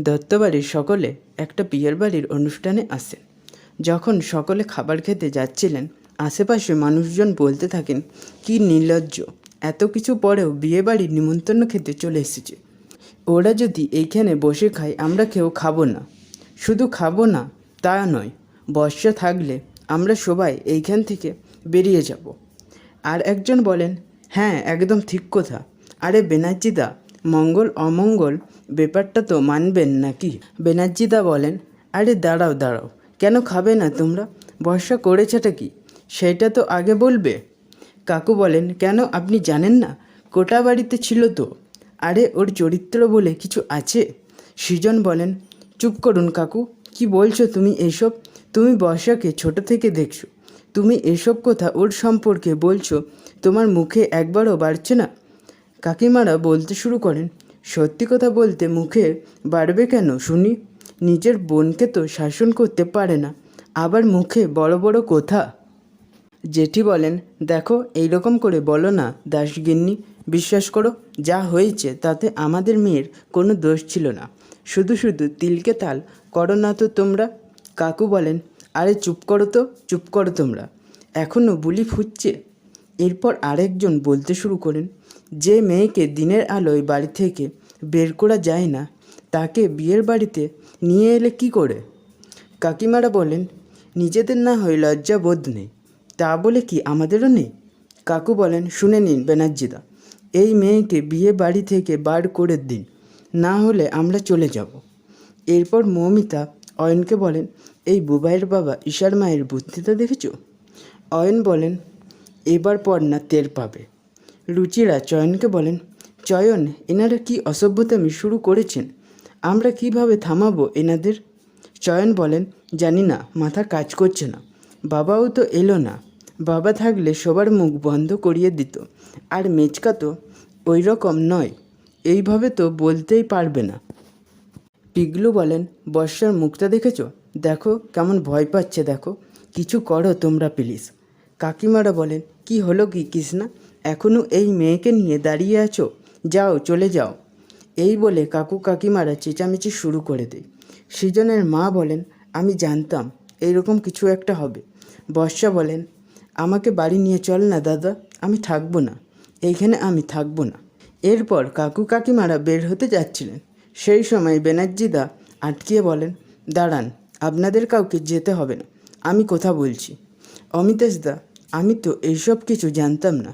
দত্তবাড়ির সকলে একটা বিয়ের বাড়ির অনুষ্ঠানে আসেন। যখন সকলে খাবার খেতে যাচ্ছিলেন, আশেপাশে মানুষজন বলতে থাকেন, কি নির্লজ্জ, এত কিছু পরেও বিয়ে বাড়ির নিমন্ত্রণ খেতে চলে এসেছে। ওরা যদি এইখানে বসে খায়, আমরা কেউ খাব না। শুধু খাব না, তা নয়, বর্ষা থাকলে আমরা সবাই এইখান থেকে বেরিয়ে যাব। আর একজন বলেন হ্যাঁ একদম ঠিক কথা। আরে বেনার্জিদা মঙ্গল অমঙ্গল, ব্যাপারটা তো মানবেন নাকি? বেনার্জিদা বলেন, আরে দাঁড়াও দাঁড়াও, কেন খাবে না তোমরা? বর্ষা করেছেটা কি? সেটা তো আগে বলবে। কাকু বলেন, কেন? আপনি জানেন না? কোটা বাড়িতে ছিল তো। আরে, ওর চরিত্র বলে কিছু আছে? সৃজন বলেন, চুপ করুন কাকু, কি বলছো তুমি এসব? তুমি বর্ষাকে ছোট থেকে দেখছ। তুমি এসব কথা ওর সম্পর্কে বলছো, তোমার মুখে একবারও বাড়ছে না? কাকিমারা বলতে শুরু করেন, সত্যি কথা বলতে মুখে বাড়বে কেন শুনি? নিজের বোনকে তো শাসন করতে পারে না, আবার মুখে বড় বড় কথা? জেঠি বলেন, দেখো এই রকম করে বলো না, দাসগিন্নি, বিশ্বাস করো, যা হয়েছে তাতে আমাদের মেয়ের কোনো দোষ ছিল না। শুধু শুধু তিলকে তাল, করো না তো তোমরা? কাকু বলেন, আরে চুপ করো তো, চুপ করো তোমরা এখনও বুলি ফুটছে? এরপর আরেকজন বলতে শুরু করেন যে মেয়েকে দিনের আলোয় বাড়ি থেকে বের করা যায় না, তাকে বিয়ের বাড়িতে নিয়ে এলে কি করে? কাকিমারা বলেন, নিজেদের না হয় লজ্জা বোধ নেই, তা বলে কি আমাদেরও নেই? কাকু বলেন, শুনে নিন ব্যানার্জিদা এই মেয়েকে বিয়ে বাড়ি থেকে বার করে দিন, না হলে আমরা চলে যাব। এরপর মৌমিতা অয়নকে বলেন, এই বুবাইয়ের বাবা ঈশার মায়ের বুদ্ধিটা দেখেছ? অয়ন বলেন, এবার পর না টের পাবে। রুচিরা চয়নকে বলেন, চয়ন, এনারা কি অসভ্যতামি শুরু করেছেন? আমরা কীভাবে থামাবো এনাদের? চয়ন বলেন, জানি না, মাথা কাজ করছে না। বাবাও তো এলো না। বাবা থাকলে সবার মুখ বন্ধ করিয়ে দিত। আর মেচকা তো ওই রকম নয়। এইভাবে তো বলতেই পারবে না। পিগলু বলেন, বর্ষার মুখটা দেখেছ? দেখো, কেমন ভয় পাচ্ছে, দেখো। কিছু করো তোমরা, প্লিজ। কাকিমারা বলেন, কি হলো কি কৃষ্ণা? এখনও এই মেয়েকে নিয়ে দাঁড়িয়ে আছো? যাও, চলে যাও। এই বলে কাকু কাকিমারা চেঁচামেচি শুরু করে দেয়। সৃজনের মা বলেন, আমি জানতাম এইরকম কিছু একটা হবে। বর্ষা বলেন, আমাকে বাড়ি নিয়ে চল না দাদা, আমি থাকব না, এইখানে আমি থাকব না। এরপর কাকু কাকিমারা বের হতে যাচ্ছিলেন। সেই সময় ব্যানার্জিদা আটকিয়ে বলেন, দাঁড়ান, আপনাদের কাউকে যেতে হবে না, আমি কথা বলছি। অমিতেশদা আমি তো এইসব কিছু জানতাম না।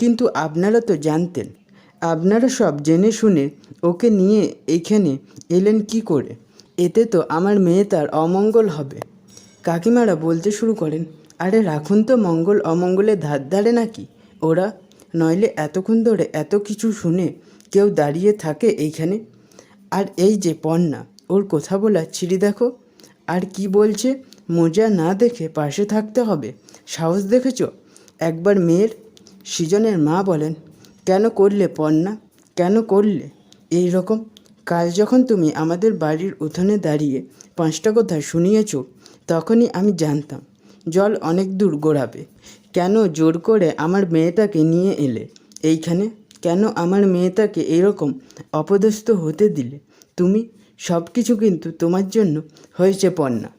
কিন্তু আপনারা তো জানতেন। আপনারা সব জেনে শুনে ওকে নিয়ে এইখানে এলেন কি করে? এতে তো আমার মেয়ে তার অমঙ্গল হবে। কাকিমারা বলতে শুরু করেন, আরে রাখুন তো মঙ্গল অমঙ্গলের ধার ধারে নাকি? ওরা নইলে এতক্ষণ ধরে এত কিছু শুনে কেউ দাঁড়িয়ে থাকে এইখানে। আর এই যে পর্ণা ওর কথা বলা ছিঁড়ি দেখো। আর কি বলছে? মোজা না দেখে পাশে থাকতে হবে। সাহস দেখেছ? একবার মেয়ের সৃজনের মা বলেন, কেন করলে পর্ণা কেন করলে? এই রকম। কাল যখন তুমি আমাদের বাড়ির উঠোনে দাঁড়িয়ে পাঁচটা কথা শুনিয়েছ, তখনই আমি জানতাম, জল অনেক দূর গোড়াবে। কেন জোর করে আমার মেয়েটাকে নিয়ে এলে? এইখানে কেন আমার মেয়েটাকে এরকম অপদস্থ হতে দিলে? তুমি সব কিছু কিন্তু তোমার জন্য হয়েছে পণ্যা